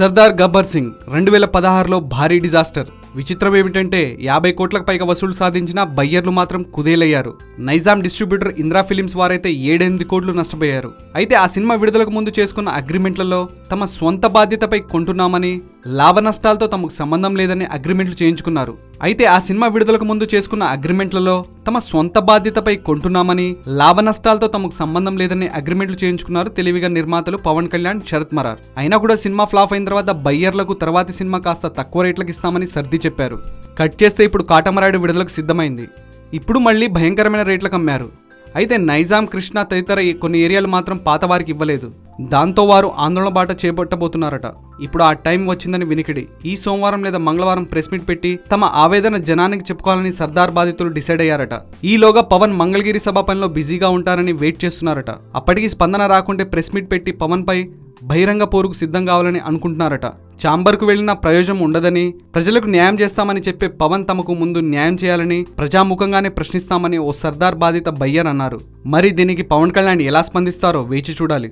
సర్దార్ గబ్బర్ సింగ్ రెండు వేల పదహారులో భారీ డిజాస్టర్. విచిత్రం ఏమిటంటే యాభై కోట్లకు పైగా వసూలు సాధించిన బయ్యర్లు మాత్రం కుదేలయ్యారు. నైజాం డిస్ట్రిబ్యూటర్ ఇంద్రా ఫిలిమ్స్ వారైతే ఏడెనిమిది కోట్లు నష్టపోయారు. అయితే ఆ సినిమా విడుదలకు ముందు చేసుకున్న అగ్రిమెంట్లలో తమ స్వంత బాధ్యతపై కొంటున్నామని లాభ నష్టాలతో తమకు సంబంధం లేదని అగ్రిమెంట్లు చేయించుకున్నారు. అయితే ఆ సినిమా విడుదలకు ముందు చేసుకున్న అగ్రిమెంట్లలో తమ సొంత బాధ్యతపై కొంటున్నామని లాభ నష్టాలతో తమకు సంబంధం లేదని అగ్రిమెంట్లు చేయించుకున్నారు తెలివిగా నిర్మాతలు పవన్ కళ్యాణ్ శరత్ మరార్. అయినా కూడా సినిమా ఫ్లాప్ అయిన తర్వాత బయ్యర్లకు తర్వాతి సినిమా కాస్త తక్కువ రేట్లకు ఇస్తామని సర్ది చెప్పారు. కట్ చేస్తే ఇప్పుడు కాటమరాయుడు విడుదలకు సిద్ధమైంది. ఇప్పుడు మళ్ళీ భయంకరమైన రేట్లకు అమ్మారు. అయితే నైజాం కృష్ణ తదితర కొన్ని ఏరియాలు మాత్రం పాత వారికి ఇవ్వలేదు. దాంతో వారు ఆందోళన బాట చేపట్టబోతున్నారట. ఇప్పుడు ఆ టైం వచ్చిందని వినికిడి. ఈ సోమవారం లేదా మంగళవారం ప్రెస్ మీట్ పెట్టి తమ ఆవేదన జనానికి చెప్పుకోవాలని సర్దార్ బాధితులు డిసైడ్ అయ్యారట. ఈలోగా పవన్ మంగళగిరి సభ పనిలో బిజీగా ఉంటారని వెయిట్ చేస్తున్నారట. అప్పటికి స్పందన రాకుంటే ప్రెస్ మీట్ పెట్టి పవన్ పై బహిరంగ పోరుకు సిద్ధం కావాలని అనుకుంటున్నారట. చాంబర్కు వెళ్ళినా ప్రయోజనం ఉండదని ప్రజలకు న్యాయం చేస్తామని చెప్పే పవన్ తమకు ముందు న్యాయం చేయాలని ప్రజాముఖంగానే ప్రశ్నిస్తామని ఓ సర్దార్ బాధిత బయ్యర్ అన్నారు. మరి దీనికి పవన్ కళ్యాణ్ ఎలా స్పందిస్తారో వేచి చూడాలి.